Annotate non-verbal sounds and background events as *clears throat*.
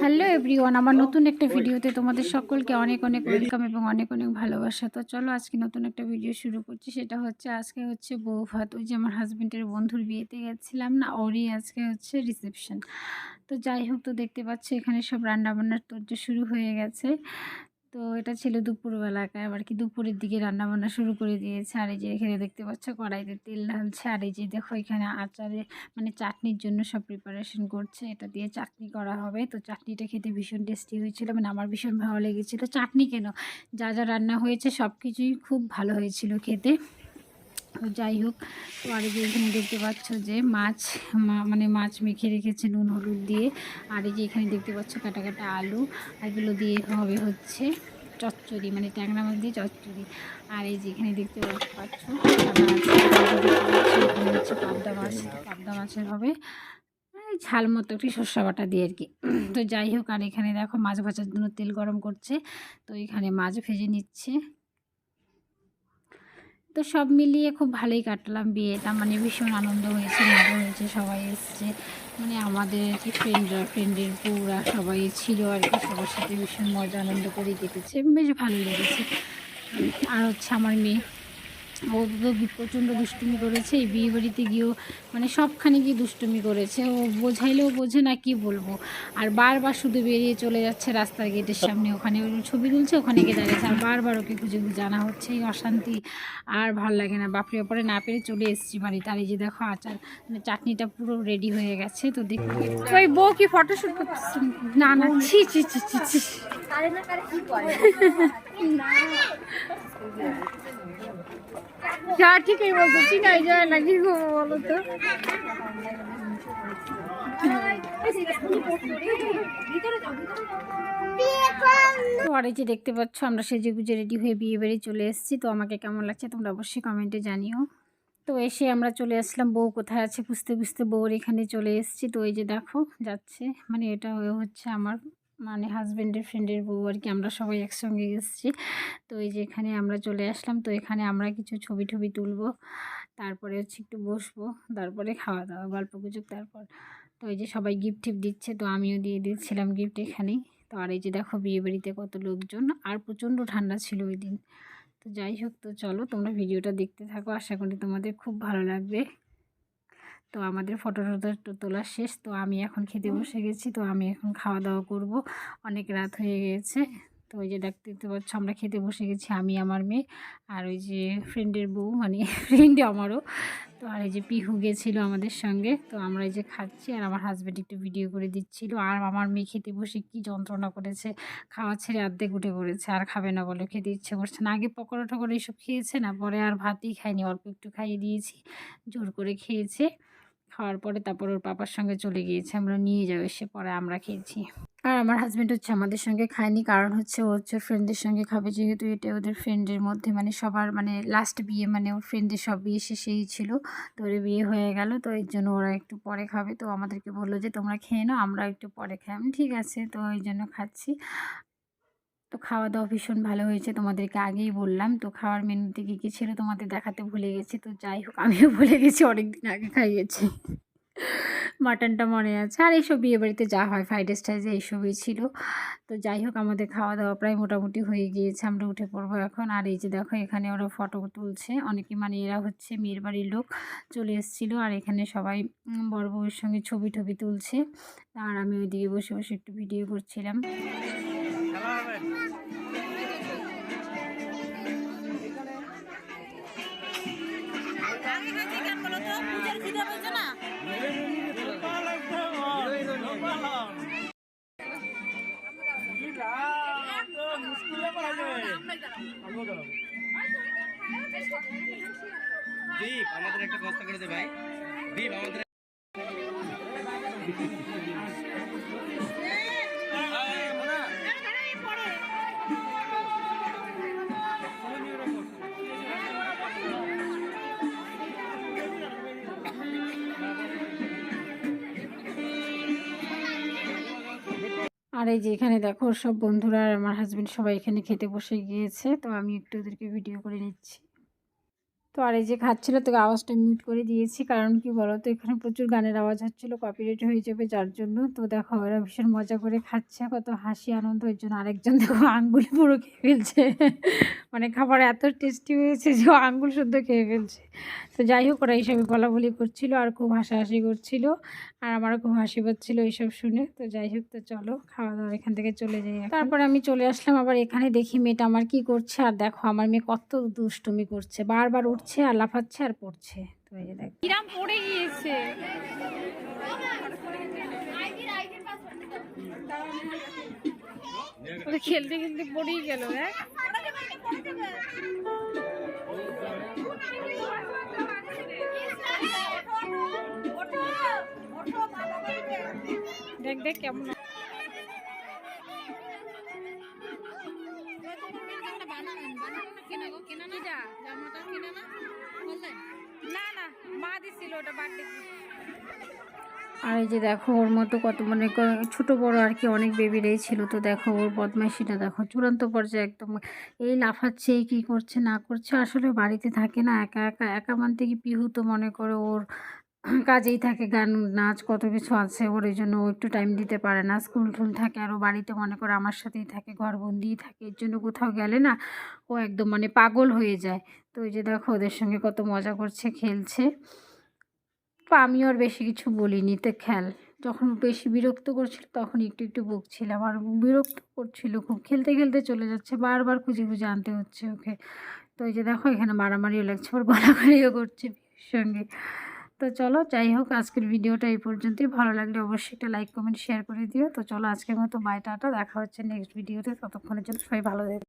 Hello everyone আমার নতুন একটা ভিডিওতে তোমাদের সকলকে অনেক অনেক ওয়েলকাম এবং অনেক অনেক ভালোবাসা। তো চলো আজকে নতুন একটা ভিডিও শুরু করছি। সেটা হচ্ছে আজকে হচ্ছে বউ ভাত। ওই যে আমার হাজব্যান্ডের বন্ধুর বিয়েতে গেছিলাম না ওরই আজকে হচ্ছে রিসেপশন তো যাই হোক তো দেখতে পাচ্ছি এখানে সব রান্নাবান্নার তর্য শুরু হয়ে গেছে। তো এটা ছিল দুপুরবেলাকার আবার কি দুপুরের দিকে রান্নাবান্না শুরু করে দিয়েছে। আর এই যে এখানে দেখতে পাচ্ছ কড়াইতে তেল ঢালছে। আর এই যে দেখো এখানে আচারে মানে চাটনির জন্য সব প্রিপারেশন করছে। এটা দিয়ে চাটনি করা হবে। তো চাটনিটা খেতে ভীষণ টেস্টি হয়েছিল। মানে আমার ভীষণ ভালো লেগেছিলো। চাটনি কেন? যা যা রান্না হয়েছে সব কিছুই খুব ভালো হয়েছিল খেতে। তো যাই হোক, তো আর যে এখানে দেখতে পাচ্ছ যে মাছ মানে মাছ মেখে রেখেছে নুন, হলুদ দিয়ে। আর এই যে এখানে দেখতে পাচ্ছ কাটা কাটা আলু এগুলো দিয়ে হবে হচ্ছে চচ্চড়ি মানে ট্যাংরা মাছ দিয়ে চচ্চড়ি। আর এই যে এখানে দেখতে পাচ্ছ হচ্ছে পাবদা মাছ, পাবদা মাছের হবে ঝাল মতো একটু সর্ষা বাটা দিয়ে আর কি। তো যাই হোক, আর এখানে দেখো মাছ ভাজার জন্য তেল গরম করছে, তো এখানে মাছ ভেজে নিচ্ছে। তো সব মিলিয়ে খুব ভালোই কাটলাম বিয়েটা মানে ভীষণ আনন্দ হয়েছে, মজা হয়েছে, সবাই এসছে। মানে আমাদের কি ফ্রেন্ডরা ফ্রেন্ডের বউরা সবাই ছিল আর কি, সবার সাথে ভীষণ মজা, আনন্দ করে কেটেছে। বেশ ভালোই লেগেছে। আর হচ্ছে আমার মেয়ে। ও তো প্রচণ্ড দুষ্টুমি করেছে এই বিয়ে বাড়িতে গিয়েও মানে সবখানে গিয়ে দুষ্টুমি করেছে। ও বোঝাইলেও বোঝে না কি বলব। আর বারবার শুধু বেরিয়ে চলে যাচ্ছে রাস্তার গেটের সামনে ওখানে ওই ছবি তুলছে ওখানে গিয়ে দাঁড়িয়েছে। আর বারবার ওকে খুঁজে খুঁজে আনা হচ্ছে এই অশান্তি আর ভালো লাগে না। বাপরে ওপরে না পেরে চলে এসেছি বাড়িতে। আর এই যে দেখো আচার মানে চাটনিটা পুরো রেডি হয়ে গেছে তো দেখো। ওই বউ কি ফটোশ্যুট করতেছে? না না ছি ছি ছি ছি ছি। *laughs* যা ঠিকই বলছো। চিনাই যায় না, কি করব বলো তো? যে দেখতে পাচ্ছ, আমরা সেজে গুজে রেডি হয়ে বিয়ে বাড়ি চলে এসেছি। তো আমাকে কেমন লাগছে তোমরা অবশ্যই কমেন্টে জানিও। তো এসে আমরা চলে আসলাম, বউ কোথায় আছে বুঝতে বুঝতে বউর এখানে চলে এসেছি। তো এই যে দেখো, যাচ্ছে। মানে এটা হয়ে হচ্ছে আমার মানে হাজব্যান্ডের ফ্রেন্ডের বউ আর কি আমরা সবাই একসঙ্গে এসেছি। তো এই যে এখানে আমরা চলে আসলাম। তো এখানে আমরা কিছু ছবি টবি তুলবো, তারপরে হচ্ছে একটু বসবো, তারপরে খাওয়া দাওয়া গল্প গুজব তারপর। তো এই যে সবাই গিফট টিফট দিচ্ছে, তো আমিও দিয়ে দিচ্ছিলাম গিফট এখানেই। তো আর এই যে দেখো বিয়ে বাড়িতে কত লোকজন, আর প্রচণ্ড ঠান্ডা ছিল ওই দিন। তো যাই হোক, তো চলো তোমরা ভিডিওটা দেখতে থাকো। আশা করি তোমাদের খুব ভালো লাগবে। তো আমাদের ফটো টটো তোলা শেষ তো আমি এখন খেতে বসে গেছি তো আমি এখন খাওয়া দাওয়া করব। অনেক রাত হয়ে গেছে তো ওই যে দেখতে পাচ্ছ আমরা খেতে বসে গেছি আমি আমার মেয়ে আর ওই যে ফ্রেন্ডের বউ মানে *laughs* ফ্রেন্ডে আমারও। তো আর এই যে পিহু গেছিল আমাদের সঙ্গে তো আমরা এই যে খাচ্ছি আর আমার হাজব্যান্ড একটু ভিডিও করে দিচ্ছিল। আর আমার মেয়ে খেতে বসে কি যন্ত্রণা করেছে খাওয়া ছেড়ে অর্ধেক উঠে পড়েছে আর খাবে না বলে খেতে ইচ্ছে করছে না। আগে পকোড়া টকোড়া এইসব খেয়েছে না পরে আর ভাতই খায়নি অল্প একটু খাইয়ে দিয়েছি জোর করে খেয়েছে। খাওয়ার পরে তারপর ওর পাপার সঙ্গে চলে গিয়েছে। আমরা নিয়ে যাব, এসে পরে আমরা খেয়েছি। আর আমার হাজব্যান্ড হচ্ছে আমাদের সঙ্গে খায়নি, কারণ হচ্ছে ও হচ্ছে ফ্রেন্ডের সঙ্গে খাবে, যেহেতু এটা ওদের ফ্রেন্ডের মধ্যে মানে সবার মানে লাস্ট বিয়ে মানে ওর ফ্রেন্ডের সব বিয়ে শেষেই ছিল। তো ওর বিয়ে হয়ে গেল, তো এর জন্য ওরা একটু পরে খাবে। তো আমাদেরকে বলল যে, তোমরা খেয়ে নাও আমরা একটু পরে খাই। ঠিক আছে। তো ওই জন্য খাচ্ছি। তো খাওয়া দাওয়া ভীষণ ভালো হয়েছে, তোমাদেরকে আগেই বললাম। তো খাওয়ার মেনুতে কী কী ছিল তোমাদের দেখাতে ভুলে গেছি। তো যাই হোক, আমিও ভুলে গেছি অনেক দিন আগে খাইয়েছি মাটনটা মনে আছে। আর এইসব বিয়ে বাড়িতে যা হয় ফ্রাইড রাইস টাইস এইসবই ছিল। তো যাই হোক, আমাদের খাওয়া দাওয়া প্রায় মোটামুটি হয়ে গিয়েছে, আমরা উঠে পড়ব এখন। আর এই যে দেখো, এখানে ওরা ফটো তুলছে। অনেকে মানে এরা হচ্ছে মেয়ের বাড়ির লোক চলে এসেছিল। আর এখানে সবাই বড় বউয়ের সঙ্গে ছবি টবি তুলছে। আর আমি ওইদিকে বসে বসে একটু ভিডিও করছিলাম। দীপ আমাদের একটা কথা করে দে ভাই। দীপ আমাদের আর এই যে এখানে দেখো, সব বন্ধুরা আর আমার হাজব্যান্ড সবাই এখানে খেতে বসে গিয়েছে, তো আমি একটু ওদেরকে ভিডিও করে নিচ্ছি। তো আর এই যে খাচ্ছিল, তোকে আওয়াজটা মিউট করে দিয়েছি, কারণ কি বলো তো এখানে প্রচুর গানের আওয়াজ হচ্ছিল কপিরাইট হয়ে যাবে যার জন্য। তো দেখো, ওরা ভীষণ মজা করে খাচ্ছে, কত হাসি আনন্দ ওই জন্য আরেকজন দেখো আঙ্গুলে পুরো খেয়ে ফেলছে। মানে খাবার এত টেস্টি হয়েছে যে ও আঙ্গুল শুদ্ধ খেয়ে ফেলছে। তো যাই হোক ওরা এইসবে বলা বলি করছিল আর খুব হাসাহাসি করছিল আর আমারও খুব হাসি পাচ্ছিল এইসব শুনে। তো যাই হোক তো চলো খাওয়া দাওয়া এখান থেকে চলে যাই তারপর আমি চলে আসলাম আবার এখানে দেখি মেয়েটা আমার কি করছে। আর দেখো আমার মেয়ে কত দুষ্টুমি করছে বারবার উঠছে আর লাফাচ্ছে আর পড়ছে। তো এই দেখো। কিরাম পড়ে গিয়েছে। খেলতে খেলতে পড়েই গেল দেখ দেখ দেখ কেমন না না মা দিছিল ওটা বার্থডে আর এই যে দেখো ওর মতো কত মানে ছোট বড় আর কি অনেক বেবিরাই ছিল। তো দেখো ওর বদমাইশিটা দেখো চূড়ান্ত পর্যায়ে একদম এই লাফাচ্ছে, এই কী করছে, না করছে, আসলে বাড়িতে থাকে না, একা একা একা মানতে কি পিহু তো মনে করো ওর *clears throat* কাজেই থাকে, গান, নাচ কত কিছু আছে, ওর এই জন্য একটু টাইম দিতে পারে না। স্কুল টুল থাকে আর ও বাড়িতে মনে করে আমার সাথেই থাকে, ঘরবন্দিই থাকে, এর জন্য কোথাও গেলে না ও একদম মানে পাগল হয়ে যায়। তো এই যে দেখো ওদের সঙ্গে কত মজা করছে, খেলছে। তো আমিও আর বেশি কিছু বলিনি, তো খেল। যখন বেশি বিরক্ত করছিল তখন একটু একটু বকছিলাম আর বিরক্ত করছিল খুব। খেলতে খেলতে চলে যাচ্ছে, বারবার খুঁজে খুঁজে আনতে হচ্ছে ওকে। তো এই যে দেখো এখানে মারামারিও লাগছে ওর গলাগালিও করছে সঙ্গে। তো চলো, যাই হোক, আজকের ভিডিওটা এই পর্যন্তই। ভালো লাগলে অবশ্যই একটা লাইক কমেন্ট শেয়ার করে দিও। তো চলো, আজকের মতো বাই টাটা। দেখা হচ্ছে নেক্সট ভিডিওতে ততক্ষণের জন্য সবাই ভালো থাকবে